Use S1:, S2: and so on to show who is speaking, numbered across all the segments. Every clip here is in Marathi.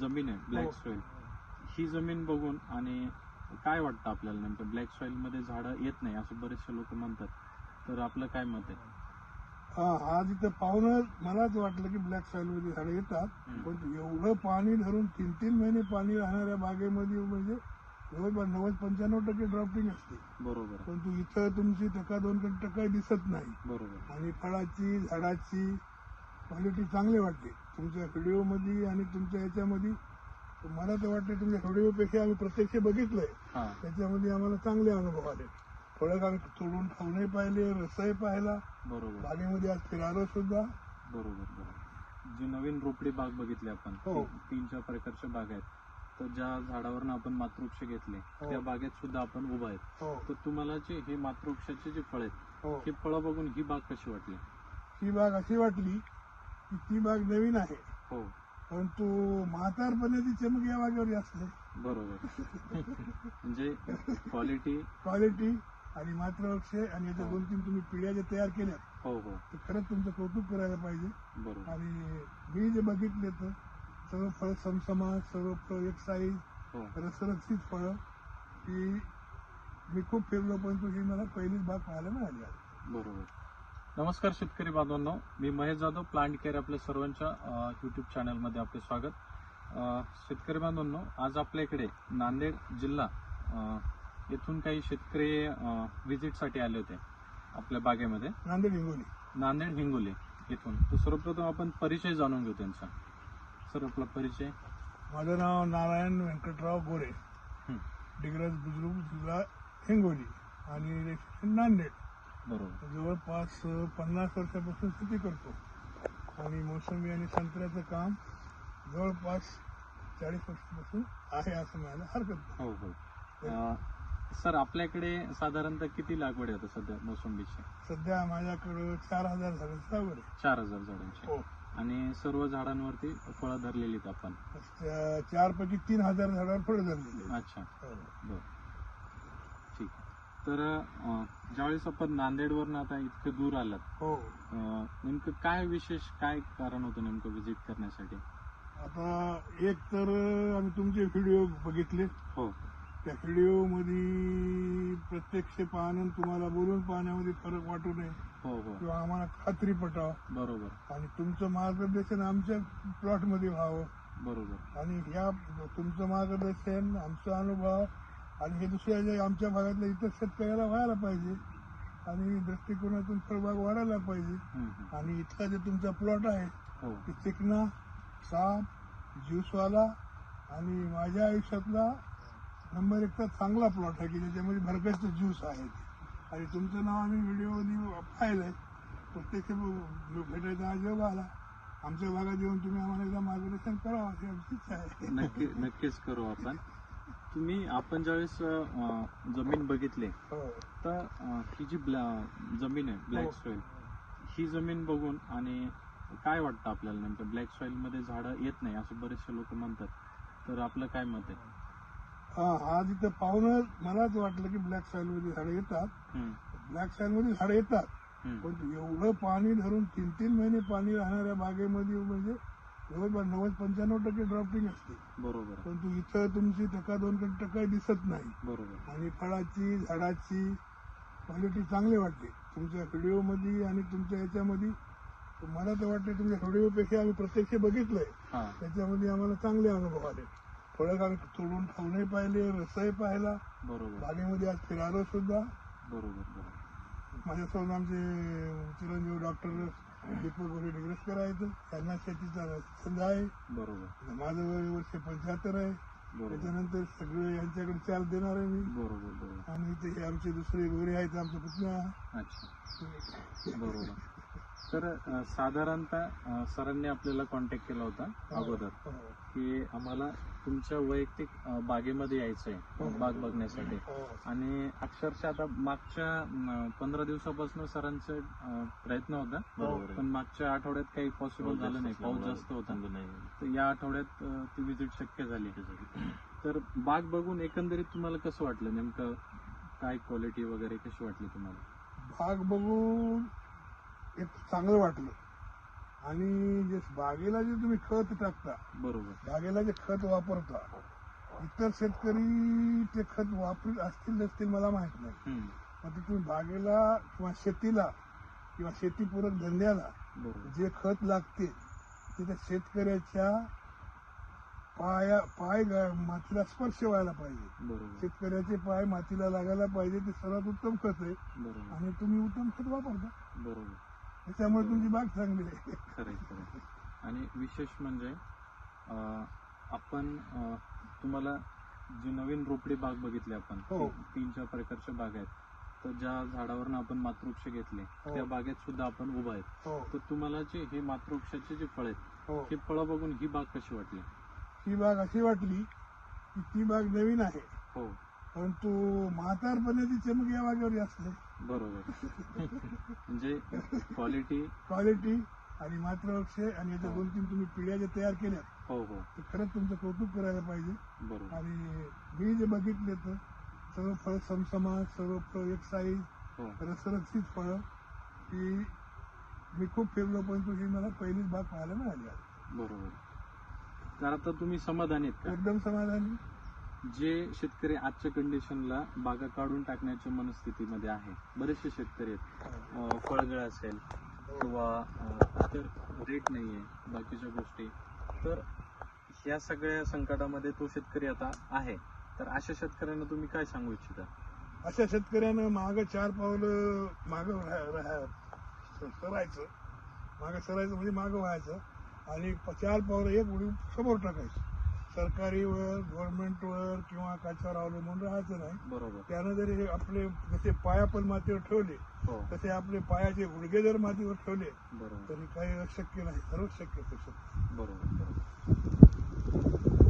S1: जमीन आहे ब्लॅक
S2: हो.
S1: सॉइल ही जमीन बघून आणि काय वाटतं आपल्याला नेमकं? ब्लॅक सॉइलमध्ये झाडं येत नाही असं बरेचसे लोक म्हणतात. तर आपलं काय मत आहे?
S2: हा आज इथं पाहूनच मलाच वाटलं की ब्लॅक सॉइलमध्ये झाडं येतात. पण एवढं पाणी धरून तीन तीन महिने पाणी राहणाऱ्या बागेमध्ये म्हणजे जवळपास नव्वद पंच्याण्णव टक्के ड्रॉपिंग असते.
S1: बरोबर. आहे.
S2: परंतु इथं तुमची टक्का दोन टक्का दिसत नाही.
S1: बरोबर.
S2: आणि फळाची झाडाची क्वालिटी चांगली वाटते. तुमच्या व्हिडिओमध्ये आणि तुमच्या याच्यामध्ये मला तर वाटतं तुमच्या व्हिडिओपेक्षा आम्ही प्रत्यक्ष बघितलंय. त्याच्यामध्ये आम्हाला चांगले अनुभव आले. फळं आम्ही तोडून खाऊनही पाहिले रसही पाहिला.
S1: बरोबर.
S2: बागेमध्ये आज फिरालो सुद्धा.
S1: बरोबर बरोबर. जी नवीन रोपडी बाग बघितली आपण
S2: हो.
S1: तीन चार प्रकारच्या बाग आहेत. तर ज्या झाडावरनं आपण मातृवृक्ष घेतले
S2: हो.
S1: त्या बागेत सुद्धा आपण उभा आहेत.
S2: हो.
S1: तर तुम्हाला जे हे मातृवृक्षाचे जे फळ आहेत
S2: हो.
S1: हे फळं बघून ही बाग कशी वाटली?
S2: ही बाग अशी वाटली ती बाग नवीन आहे.
S1: हो.
S2: परंतु म्हातारपणाची चमक या बागेवर आहे
S1: बरोबर. म्हणजे क्वालिटी
S2: क्वालिटी आणि मातृवृक्ष आणि याच्या
S1: हो.
S2: दोन तीन तुम्ही पिढ्या ज्या तयार केल्या
S1: हो हो.
S2: तर खरंच तुमचं कौतुक करायला पाहिजे.
S1: बरोबर.
S2: आणि मी जे बघितले तर सर्व फळं समसमा सर्व फळं एक साईज
S1: हो.
S2: रसरक्षित फळं की मी खूप फिरलो परंतु ही मला पहिलीच बाग पाहायला मिळाली.
S1: बरोबर. नमस्कार शेतकरी बांधवांनो. मी महेश जाधव प्लांट केअर आपल्या सर्वांच्या युट्यूब चॅनलमध्ये आपले स्वागत. शेतकरी बांधवांनो आज आपल्या इकडे नांदेड जिल्हा येथून काही शेतकरी व्हिजिटसाठी आले होते आपल्या बागेमध्ये.
S2: नांदेड हिंगोली.
S1: नांदेड हिंगोली इथून तर सर्वप्रथम आपण परिचय जाणून घेऊ त्यांचा. सर आपला परिचय.
S2: माझं नाव नारायण व्यंकटराव गोरे. डिग्रज बुजुर्ग जिल्हा हिंगोली आणि नांदेड.
S1: बरोबर.
S2: जवळपास पन्नास वर्षापासून शेती करतो. आणि मोसंबी आणि संत्र्याचं काम जवळपास चाळीस वर्षापासून आहे असं म्हणायला हरकत
S1: हो हो. अ, सर आपल्याकडे साधारणतः किती लागवड आहे आता सध्या मोसंबीची?
S2: सध्या माझ्याकडं चार हजार झाडांची लागवड आहे.
S1: चार हजार झाडांची.
S2: हो.
S1: आणि सर्व झाडांवरती फळं धरलेली आहेत आपण?
S2: त्या चारपैकी तीन हजार झाडावर फळं धरलेली आहेत.
S1: अच्छा.
S2: हो.
S1: बर. तर अं, ज्यावेळेस आपण नांदेडवरनं आता इतकं दूर आलात
S2: हो.
S1: अं, नेमकं काय विशेष काय कारण होतं नेमकं व्हिजिट करण्यासाठी?
S2: आता एक तर आम्ही तुमचे व्हिडिओ बघितले.
S1: हो.
S2: त्या व्हिडिओमध्ये प्रत्यक्ष पाहणं आणि तुम्हाला बोलून पाहण्यामध्ये फरक वाटू नये.
S1: हो हो.
S2: किंवा आम्हाला खात्री पटावं.
S1: बरोबर.
S2: आणि तुमचं मार्गदर्शन आमच्या प्लॉटमध्ये व्हावं.
S1: बरोबर.
S2: आणि ह्या तुमचं मार्गदर्शन आमचा अनुभव आणि हे दुसऱ्या जे आमच्या भागातल्या इतर शेतकऱ्याला व्हायला पाहिजे आणि दृष्टिकोनातून फळबाग वाढायला पाहिजे. आणि इथला जे तुमचा प्लॉट आहे
S1: हो.
S2: की चिकना साप ज्यूसवाला आणि माझ्या आयुष्यातला नंबर एकचा चांगला प्लॉट आहे की ज्याच्यामध्ये भरगच्च ज्यूस आहेत आणि तुमचं नाव आम्ही व्हिडिओ पाहिलंय. प्रत्यक्ष ब- भेटायचा आज योग आला आमच्या भागात येऊन तुम्ही आम्हाला एकदा मार्गदर्शन करावं अशी आमची इच्छा आहे.
S1: नक्की नक्कीच करू आपण. तुम्ही आपण ज्यावेळेस अं, जमीन बघितली
S2: हो.
S1: तर अं, ही जी ब्लॅ- जमीन आहे ब्लॅक
S2: हो.
S1: सॉइल ही जमीन बघून आणि काय वाटतं आपल्याला नेमकं? ब्लॅक सॉइलमध्ये झाडं येत नाही असं बरेचसे लोक म्हणतात. तर आपलं काय मत आहे?
S2: हा आज इथं पाहूनच मलाच वाटलं की ब्लॅक साईल मध्ये झाडं येतात.
S1: हम्म,
S2: ब्लॅक साईल मध्ये झाडं येतात.
S1: हम्म.
S2: पण एवढं पाणी धरून तीन तीन महिने पाणी राहणाऱ्या बागेमध्ये म्हणजे जवळपास नव्वद पंच्याण्णव टक्के ड्रॉपिंग असते.
S1: बरोबर.
S2: परंतु इथं तुमची टक्का दोन टक्का दिसत नाही.
S1: बरोबर.
S2: आणि फळाची झाडाची क्वालिटी चांगली वाटते. तुमच्या व्हिडिओमध्ये आणि तुमच्या याच्यामध्ये मला तर वाटतं तुमच्या व्हिडिओपेक्षा आम्ही प्रत्यक्ष बघितलंय.
S1: हा.
S2: त्याच्यामध्ये आम्हाला चांगले अनुभव आले. फळं आम्ही तोडून खाऊनही पाहिले रसही पाहिला.
S1: बरोबर.
S2: बागेमध्ये आज फिरालो सुद्धा.
S1: बरोबर बरोबर.
S2: माझ्यासोबत आमचे चिरंजीव डॉक्टर दीपक गोरे डिग्रसकर आहेत त्यांना शेतीचा छंद आहे.
S1: बरोबर.
S2: माझं वय वर्ष पंच्याहत्तर आहे. त्याच्यानंतर सगळे यांच्याकडे चाल देणार आहे मी.
S1: बरोबर बरोबर.
S2: आणि ते आमचे दुसरे गोरे आहेत आमचा पुतण्या.
S1: अच्छा. बरोबर. तर अं, साधारणतः अं, सरांनी आपल्याला कॉन्टॅक्ट केला होता अगोदर
S2: हो,
S1: की आम्हाला तुमच्या वैयक्तिक बागेमध्ये यायचंय
S2: हो.
S1: बाग बघण्यासाठी.
S2: हो.
S1: आणि अक्षरशः आता मागच्या पंधरा दिवसापासून सरांचा अं, प्रयत्न होता. पण मागच्या आठवड्यात काही पॉसिबल झालं नाही पाऊस जास्त होता. तर या आठवड्यात ती विजिट शक्य झाली. तर बाग बघून एकंदरीत तुम्हाला कसं वाटलं? नेमकं काय क्वालिटी वगैरे कशी वाटली तुम्हाला?
S2: बाग बघून एक चांगलं वाटलं. आणि जे बागेला जे तुम्ही खत टाकता
S1: बरोबर.
S2: बागेला जे खत वापरता इतर शेतकरी ते खत वापरीत असतील नसतील मला माहीत नाही.
S1: हम्म.
S2: पण ते तुम्ही बागेला किंवा शेतीला किंवा शेतीपूरक धंद्याला
S1: बरोबर.
S2: जे खत लागते ते त्या शेतकऱ्याच्या पाया पाय गा- मातीला स्पर्श व्हायला पाहिजे.
S1: बरोबर.
S2: शेतकऱ्याचे पाय मातीला लागायला पाहिजे ते सर्वात उत्तम खत आहे.
S1: बरोबर.
S2: आणि तुम्ही उत्तम खत वापरता.
S1: बरोबर.
S2: त्याच्यामुळे तुमची बाग चांगली आहे.
S1: खरंय. आणि विशेष म्हणजे अं, आपण अं, तुम्हाला जी नवीन रोपडी बाग बघितली आपण
S2: हो.
S1: ती तीन चार प्रकारच्या बाग आहेत. तर ज्या झाडावरून आपण मातृवृक्ष घेतले
S2: हो.
S1: त्या बागेत सुद्धा आपण उभा आहेत.
S2: हो.
S1: तर तुम्हाला जे हे मातृवृक्षाचे जे फळ आहेत
S2: हो.
S1: हे फळं बघून ही बाग कशी वाटली?
S2: ही बाग अशी वाटली की ती बाग नवीन आहे.
S1: हो.
S2: परंतु म्हातारपणाची चमक या बागेवर जास्त आहे
S1: बरोबर. म्हणजे क्वालिटी
S2: क्वालिटी आणि मातृवृक्ष आणि याच्या
S1: हो.
S2: दोन तीन तुम्ही पिढ्या ज्या तयार केल्या
S1: हो हो.
S2: तर खरंच तुमचं कौतुक करायला पाहिजे.
S1: बरोबर.
S2: आणि मी जे बघितले तर सर्व फळ समसमा सर्व फळ एक साईज
S1: हो.
S2: रसरक्षित फळं की मी खूप फिरलो पण तुझी मला पहिलीच बाग पाहायला मिळाली.
S1: बरोबर. तर आता तुम्ही समाधानी
S2: एकदम समाधानी.
S1: जे शेतकरी आजच्या कंडिशनला बागा काढून टाकण्याच्या मनस्थितीमध्ये आहे. बरेचसे शेतकरी आहेत. फळगळ असेल किंवा इतर रेट नाहीये बाकीच्या गोष्टी. तर ह्या सगळ्या संकटामध्ये तो शेतकरी आता आहे. तर अशा शेतकऱ्यांना तुम्ही काय सांगू इच्छिता?
S2: अशा शेतकऱ्यानं मागं चार पावलं मागं सरायचं. मागं सरायचं म्हणजे मागं व्हायचं. आणि चार पावलं एक उडी समोर टाकायचं. सरकारीवर गव्हर्नमेंटवर किंवा काच्यावर अवलंबून राहायचं नाही.
S1: बरोबर.
S2: त्यानं जरी हे आपले जसे पाय आपण मातीवर ठेवले
S1: हो.
S2: तसे आपले पायाचे गुडघे जर मातीवर ठेवले
S1: बरोबर.
S2: तरी काही अशक्य नाही. सर्वच शक्य शक्य
S1: बरोबर बरोबर.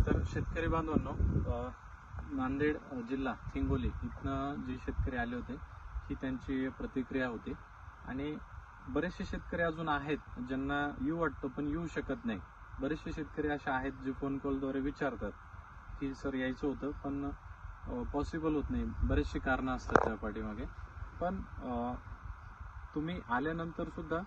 S1: तर शेतकरी बांधवांनो अं, नांदेड अं, जिल्हा हिंगोली इथनं जे शेतकरी आले होते ही त्यांची प्रतिक्रिया होती. आणि बरेचसे शेतकरी अजून आहेत ज्यांना येऊ वाटतं पण येऊ शकत नाही. बरेचसे शेतकरी असे आहेत जे फोन कॉलद्वारे विचारतात की सर यायचं होतं पण पॉसिबल होत नाही. बरेचशी कारणं असतात त्या पाठीमागे. पण तुम्ही आल्यानंतर सुद्धा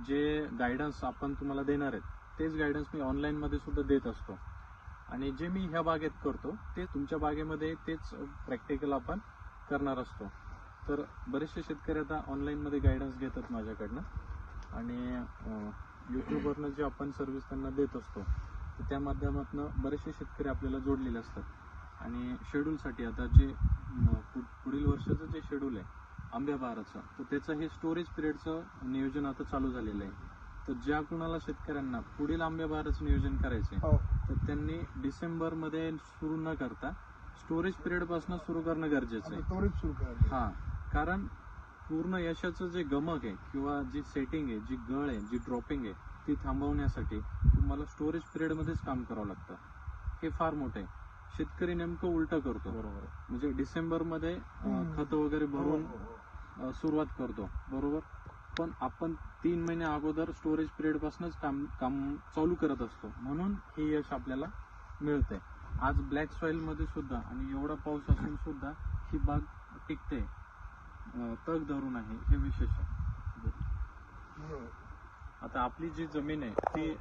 S1: जे गायडन्स आपण तुम्हाला देणार आहेत तेच गायडन्स मी ऑनलाईनमध्ये सुद्धा देत असतो. आणि जे मी ह्या बागेत करतो ते तुमच्या बागेमध्ये तेच प्रॅक्टिकल आपण करणार असतो. तर बरेचसे शेतकरी आता ऑनलाईनमध्ये गायडन्स घेतात माझ्याकडनं. आणि युट्यूबवरनं जे आपण सर्व्हिस त्यांना देत असतो तर त्या माध्यमातून बरेचसे शेतकरी आपल्याला जोडलेले असतात. आणि शेड्यूलसाठी आता जे पुढील वर्षाचं जे शेड्यूल आहे आंब्या बहाराचं तर त्याचं हे स्टोरेज पिरियडचं नियोजन आता चालू झालेलं आहे. तर ज्या कुणाला शेतकऱ्यांना पुढील आंब्या बहाराचं नियोजन करायचं आहे
S2: हो.
S1: तर त्यांनी डिसेंबरमध्ये सुरू न करता स्टोरेज पिरियडपासून सुरू करणं गरजेचं आहे.
S2: सुरू
S1: हा कारण पूर्ण यशाचं जे गमक आहे किंवा जी सेटिंग आहे जी गळ आहे जी ड्रॉपिंग आहे ती थांबवण्यासाठी तुम्हाला स्टोरेज पिरियड मध्येच काम करावं लागतं. हे फार मोठं आहे. शेतकरी नेमकं उलट करतो.
S3: बरोबर
S1: म्हणजे डिसेंबरमध्ये
S2: हम्म.
S1: खत वगैरे
S2: हो,
S1: भरून
S2: हो, हो.
S1: अ, सुरुवात करतो. बरोबर? पण आपण तीन महिने अगोदर स्टोरेज पिरियड पासूनच काम काम चालू करत असतो. म्हणून हे यश आपल्याला मिळतंय. आज ब्लॅक सॉइलमध्ये सुद्धा आणि एवढा पाऊस असून सुद्धा ही बाग टिकते. तग धरून आहे हे विशेष आहे. आता आपली जी जमीन आहे ती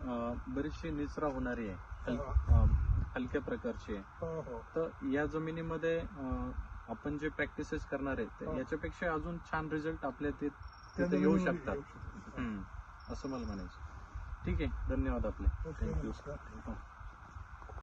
S1: बरीचशी निचरा होणारी आहे. हलक्या प्रकारची आहे.
S2: हो हो.
S1: तर या जमिनीमध्ये आपण जे प्रॅक्टिसेस करणार आहेत याच्यापेक्षा अजून छान रिझल्ट आपल्या तिथे येऊ शकतात. असं मला म्हणायचं ठीक आहे. धन्यवाद आपले. थँक्यू.